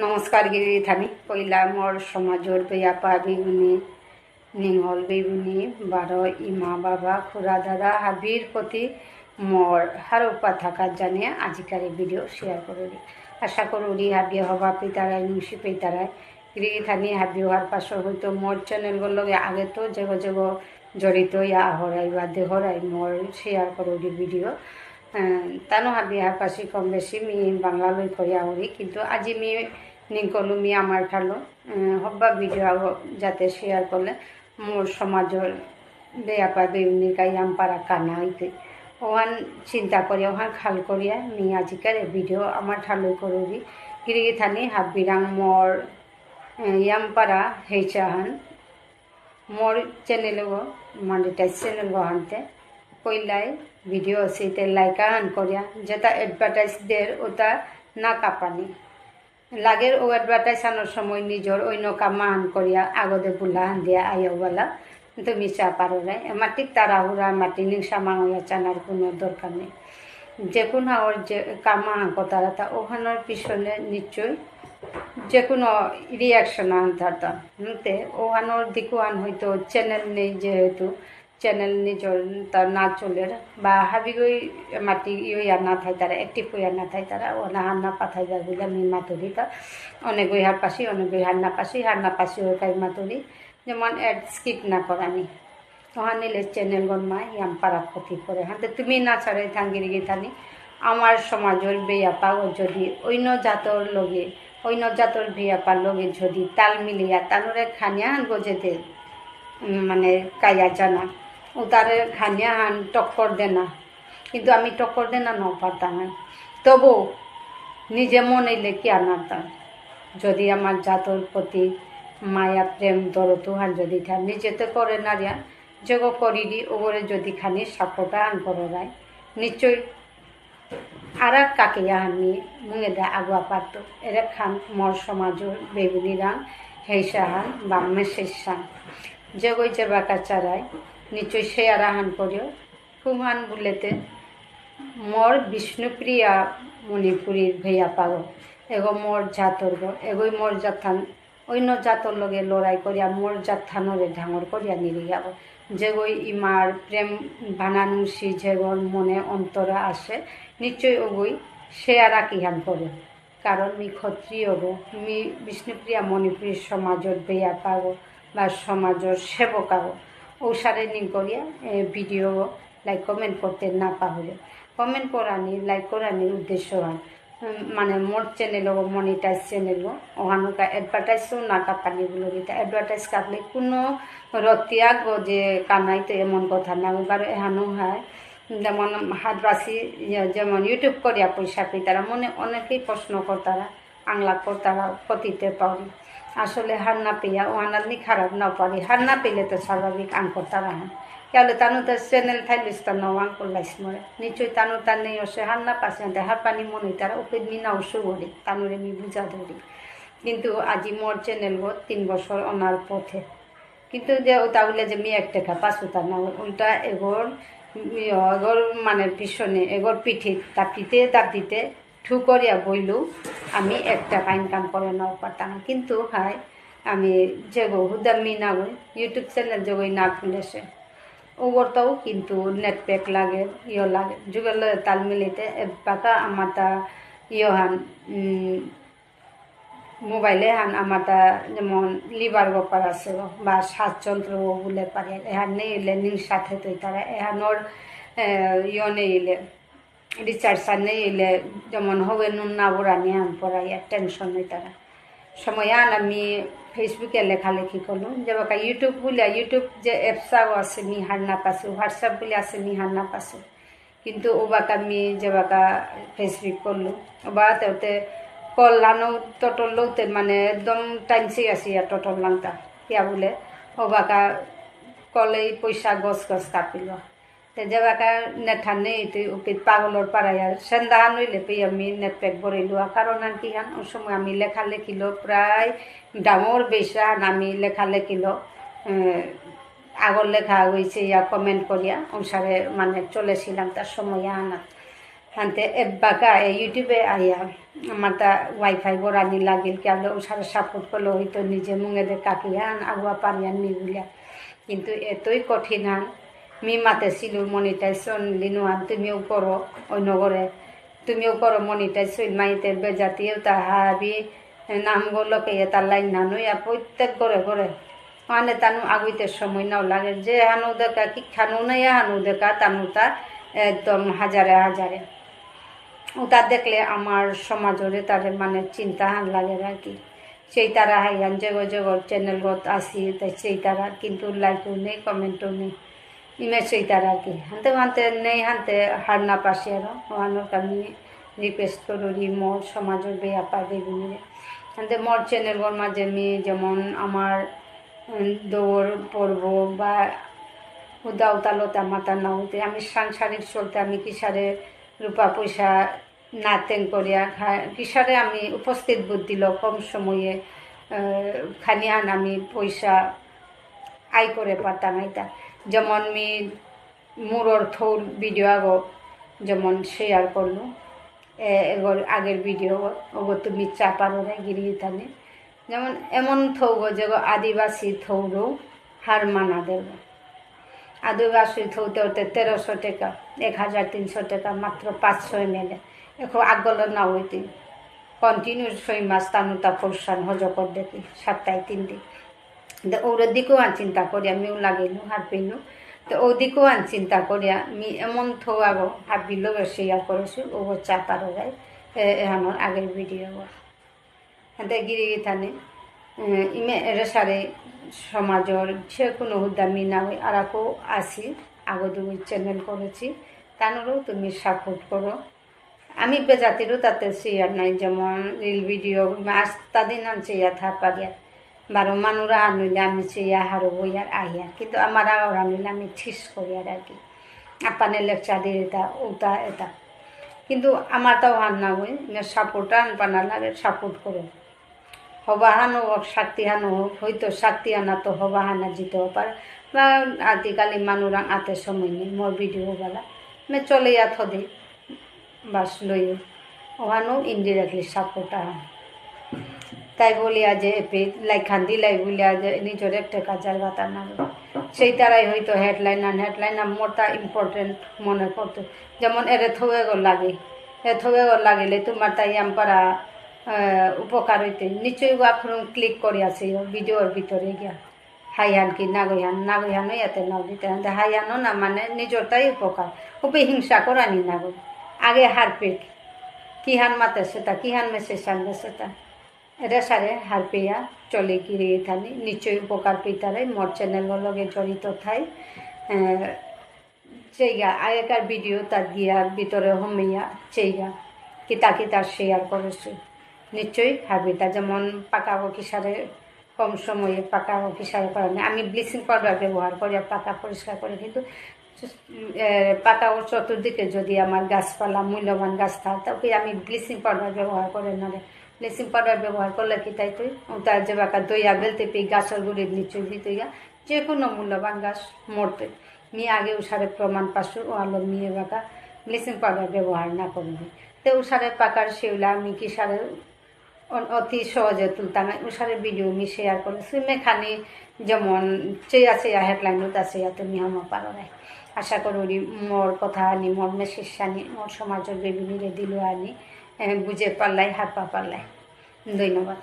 নমস্কাৰ গিৰিধানী কইলা মোৰ সমাজৰ বেয়াপা বিগুনি নিঙল বিগুনি বাৰ ইমা বাবা খুৰা দাদা, হাবির প্রতি মোর হারোপা থাকার জানিয়ে আজিকার ভিডিও শেয়ার করি আশা করি হাবিয়ে হবা পিতারায়, নুসি পিতারায়। গিরিধানী হাবি হওয়ার পাশে হয়তো মোর চ্যানেলগুলো আগে তো যেগ যেগ জড়িত, ইয়া হরাই বা দেহরাই মোর শেয়ার করি ভিডিও। তানো হার পাশে কম বেশি মি বাংলা লৈ করিয়া হরি কিন্তু আজি মি নিকলো মি আমার ঠালো হব্বা ভিডিও যাতে শেয়ার করলে মোর সমাজের বেয়া পা বেউনি গাইয়াম পারা কানা হইতে। ওহান চিন্তা করি ওহান খাল করিয়া মি আজিকার ভিডিও আমার ঠালো করি গিরিগি থানি হাবিরাং মোর ইয়ামপারা হেইচাহান মোর চ্যানেল মনিটাইজ চ্যানেল হানতে কইলাই, ভিডিও সেইতে লাইকা হান করিয়া, যেটা এডভার্টাইজ দের ওটা না কাপানি। লাগের ও এডভার্টাইজ আনার সময় নিজের অন্য কামা হান করিয়া আগতে বুলা হান দিয়া আইওবালা তুমি চা পারো নাই। মাটিক তাড়াহুড়া, মাটি নিংসা মাঙিয়া চানার কোনো দরকার নেই। যে কোনো হাওয়ার যে কামা হাঁকো তারা তা ওখানোর পিছনে নিশ্চয়ই যে কোনো রিয়াকশন আনতাম ওখানোর দিকু আন হয়তো চ্যানেল নেই যেহেতু। তার না চলের বা হাবিগই মাটি ইয়া না থাই তারা একটিভ হইয়া না থাই তারা ও না হান্না পাথাই যা বুঝা মি মাতুরি তা অনেক ওই হার পাশি অনেক ওই হান্না পাশি হান্না পাশি ওই কাই মাতুরি যেমন অ্যাড স্কিপ না করানি ওহান নিলে চ্যানেল গনমা ইয়াম পারা ক্ষতি করে হাতে তুমি না ছাড়ে থাঙ্গিরি গিথানি আমার সমাজের বেয়াপা ও যদি অন্য জাতর লগে অন্য জাতর বেয়াপার লগে যদি তাল মিলিয়া তানুরে খানিয়া গজেতে মানে কাইয়া জানা তারে খানিয়া হান টক্কর দে না কিন্তু আমি টক্কর দে না পারতাম তবু নিজে মনে লেখি আনাতাম যদি আমার জাতর প্রতি মায়া, প্রেম দরতো হান যদি থান নিজে তো করে না রিয়া যোগ করিদি ওগরে যদি খানি সাপোর্টা আন করে রায় নিশ্চয় আর এক কাকে আনি মুঙে দেয় আগুয়া পারত এরা খান মর সমাজর বেগুনি রান হেসাহান বা মেসেসান জগই যে বাঁকা চারায় নিশ্চয় সে আরাহান করিও। কুমান বুলেতে, মোর বিষ্ণুপ্রিয়া মণিপুরীর ভেয়া পাগ এগো মোর জাতর গো, এগোই মোর জাথান। অন্য জাতর লগে লড়াই করিয়া মোর জাথানরে ঢাঙর করিয়া নিয়ে যাব যেগই ইমার প্রেম বানানুসি যেগর মনে অন্তরে আসে, নিশ্চয় ওগই সে আর কিহান করে কারণ মি ক্ষত্রিয় গো, মি বিষ্ণুপ্রিয়া মণিপুরীর সমাজর বেয়া পাগ বা সমাজর সেবক ঔষারে নি করিয়া ভিডিও লাইক কমেন্ট করতে না পাহলে কমেন্ট করানি লাইক করানির উদ্দেশ্য হয়। মানে মোর চ্যানেল হোক মনিটাইজ চ্যানেল হোক ওখানকা এডভার্টাইজও না কাপানি বলে দিতে অ্যাডভার্টাইজ কাটলে কোনো রতিয়াগ যে কানাই তো এমন কথা না। এবার এহানো হয়। যেমন হাতবাসি যেমন ইউটিউব করিয়া পয়সা পেয়ে তারা। মনে অনেকেই প্রশ্ন করতারা আংলা করতারা পতিতে পারি আসলে হার না পেয়া ওহানার খারাপ না পারি। হার না পেলে তো স্বাভাবিক আং করতারা হ্যাঁ কেলে তানু তো চ্যানেল থাইলিস তার নওয়াং করলাইস মরে। নিশ্চয় তানু তার নেই অসে হার না পাশে হার পানি মনে তারা ওকে মিনা ওষু বলি। তানুরে মি বুঝা ধরি। কিন্তু আজি মোর চ্যানেল গো তিন বছর অনার পথে। কিন্তু যে বলে যে মি এক টাকা পাঁচ তার না। উল্টা এগোর এগোর মানে পিছনে, এগোর পিঠে তাপিতে তাপিতে ঠুকরিয়া বইলেও আমি এক টাকা ইনকাম করে নাও পারতাম কিন্তু হাই, আমি যেগো হুদা মিনা গই ইউটিউব চ্যানেল যেগই না খুলেছে ওগরটাও কিন্তু নেট প্যাক লাগে ইয়ে লাগে। যুগের তাল মিলিতে বাকা আমার তা ইয়ে হান মোবাইলে হান আমার তা যেমন লিভার ব্যাপার আছে বা শ্বাসযন্ত্র বলে পারে এহান নেই এলে নীল সাথে তো তারা এহানোর ইয়ে নেই এলে রিচার্জ আর নেই এলে যেমন হবে নুন না বোরা নিয়ে আন পড়াইয়া টেনশন নেই তারা। সময় আন, আমি ফেসবুকে লেখালেখি করল যে বাকা ইউটিউব বলে ইউটিউব যে অ্যাপসাও আছে মি হার না পাসু হোয়াটসঅ্যাপ বলে আছে মি হার না পাসু। কিন্তু ও বাকা মি যে বাকা ফেসবুক করল বা ওতে কল্যাণও টটল লৌতে মানে একদম টাইম টাইমসি আসি আর টটল লাংটা ইয়া বলে, ও বাকা কলেই পয়সা গছ গছ কাটিল বাকা আর নইলে পেয়ে আমি আমি লেখা লেখিল প্রায় ডাঙর বেশা আমি লেখা লেখিল আগর লেখা হয়েছে ইয়া কমেন্ট করিয়া অনুসারে মানে চলেছিলাম তার সময় আনা হানতে এব্বাকা ইউটিউবে আইয়া আমার তা ওয়াইফাই বরানি লাগিল কি আমরা ওসারে সাপোর্ট করলে হয়তো নিজে মুঙেদের কাকিয়ান আগুয়া পারিয়ান নিগুলিয়া কিন্তু এতই কঠিন হান মি মাতে ছিল মনিটাইজেশন লিনুয়ান তুমিও করো অন্য করে তুমিও করো মনিটাইজেশন মাইতে বেজাতিও তা হাবি নাম নামগুলোকে তার লাইন আর প্রত্যেক করে করে মানে তানু আগুইতে সময় নাও লাগে যে হানু দেখা কি খানু নাই হানু দেখা তানু তা একদম হাজারে হাজারে ওটা দেখলে আমার সমাজরে তাদের মানে চিন্তা হান লাগে আর কি সেই তারা হাইয়ান জগ জগর চ্যানেলত আসি তাই সেই তারা কিন্তু লাইকও নেই কমেন্টও নেই ইমে সেই তারা আর কি হানতে হানতে নেই হানতে হার না পাশে আরও ওহানোর আমি রিকোয়েস্ট করি মোর সমাজের বেয়া পাবে গুণিরে হানতে মোর চ্যানেলর মাঝে আমি যেমন আমার দৌড় পর্ব বা উদা উতালতা মাতা না হইতে আমি সাংসারিক চলতে আমি কিসারে রূপা পয়সা না তেন করিয়া কিসারে আমি উপস্থিত বুদ্ধি দিল কম সময়ে খানিয়ান আমি পয়সা আয় করে পারতাম এটা যেমন মি মোর থৌর ভিডিও আগ, যেমন শেয়ার করল। এগোর আগের ভিডিও ওগো তুমি চাপারো গিরি থানে যেমন এমন থৌগ যে আদিবাসী থৌরও হার মানা দেব আদিবাসী থৌতে হতে তেরোশো টাকা, এক হাজার তিনশো টাকা মাত্র পাঁচশো এম এল এখন আগল না হইতে। কন্টিনিউ ছয় মাস তানুতা ফোরসান হজকর দেখি সাতটায় তিন দিন। তো ওর দিকেও আন চিন্তা করি আমিও লাগাইলো হাত পেল তো দিকেও আন চিন্তা করি আমি এমন থৌ আগ হাত বিলো শেয়ার করেছি ও চা পারো যায় আমার আগের ভিডিও হাতে গিরি থানে ইমে রেসারে সমাজর যে কোনো হুদামি না হই আর আসি আগো দুই চ্যানেল করেছি তানোরও তুমি সাপোর্ট করো আমি বেজাতিরও তাতে শেয়ার নাই যেমন রিল ভিডিও আজ তাদিন আনছে ইয়া থা পারিয়া বারো মানুরা আনলে আমি চেয়া হারো বইয়ার আহিয়ার কিন্তু আমার আগর আনলে আমি ঠিস করি আর আর কি। আপানে লেকচার দিয়ে এটা, ওটা, এটা। কিন্তু আমার তাও হান না হই সাপোর্ট আনপানা লাগে সাপোর্ট করো। হবাহানো হোক শক্তি হানো হোক, হয়তো শাক্তি আনা তো হবাহানা জিতেও পারে। বা আজিকালি মানুরা আতে সময় নেই, মোর ভিডিও বেলা। মে চলে ইয়া থদে বাস লই ওহানো ইনডিরেক্টলি সাপোর্ট আহান তাই বলিয়া যে এপি লাইখান দিলাই বলিয়া যে নিজের একটা কাজার বাতা না সেই তারাই হয়তো হেডলাইন আন হেডলাইন মোটা ইম্পর্টেন্ট মনে করতো যেমন এরে থয়ে গো লাগে। এ থয়ে গো লাগিলে তোমার তাই আমপারা উপকার হইতে। নিশ্চয়ই আপনার ক্লিক করে আছে ভিডিওর ভিতরে গিয়া। হাইহান কি নাগইহান নাগইহানও ইয়াতে নাও দিতে। হাইহানও না মানে নিজের নিজরটাই উপকার। উপে হিংসা করানি নাগো আগে হারপিক কিহান মাতে সেটা কিহান মেসেজ আনবে সেটা সারে হার পেয়া চলে গিয়ে থানি নিশ্চয়ই উপকার পেতারে মোর চ্যানেলের লগে জড়িত থাই সেইগা আগেকার ভিডিও তার গিয়া ভিতরে হমিয়া সেইগা কিতা কিতা শেয়ার করেছি নিশ্চয়ই হারবিটা যেমন পাকা কিসারে কম সময়ে পাকা কিসারে করে না আমি ব্লিচিং পাউডার ব্যবহার করি পাকা পরিষ্কার করে কিন্তু পাকা ও চতুর্দিকে যদি আমার গাছপালা মূল্যবান গাছ থাকে তবে আমি ব্লিচিং পাউডার ব্যবহার করে নালে ব্লিচিং পাউডার ব্যবহার করলে কি তাই তুই? তার যে বাকা দইয়া বেলতে পেয়ে গাছের গুড়ির নিচে দিতইয়া যে কোনো মূল্যবান গাছ মরতে মেয়ে আগে উষারে প্রমাণ পাশু, ও আলো মেয়ে বাকা ব্লিচিং পাউডার ব্যবহার না করবে। তো উষারে পাকার শিউলা আমি কি সারে অতি সহজে তুলতাম উষারে ভিডিও আমি শেয়ার করি সুমে খানি যেমন চেয়া চেয়া হেডলাইনত আছে ইয়াতে মিহমা পারো নাই। আশা করি মোর কথা আনি, মোর মেসেজ আনি, মোর সমাজের বেবিনিরে দিল আনি। বুঝে পারলাই হাত পা পারলাই। ধন্যবাদ।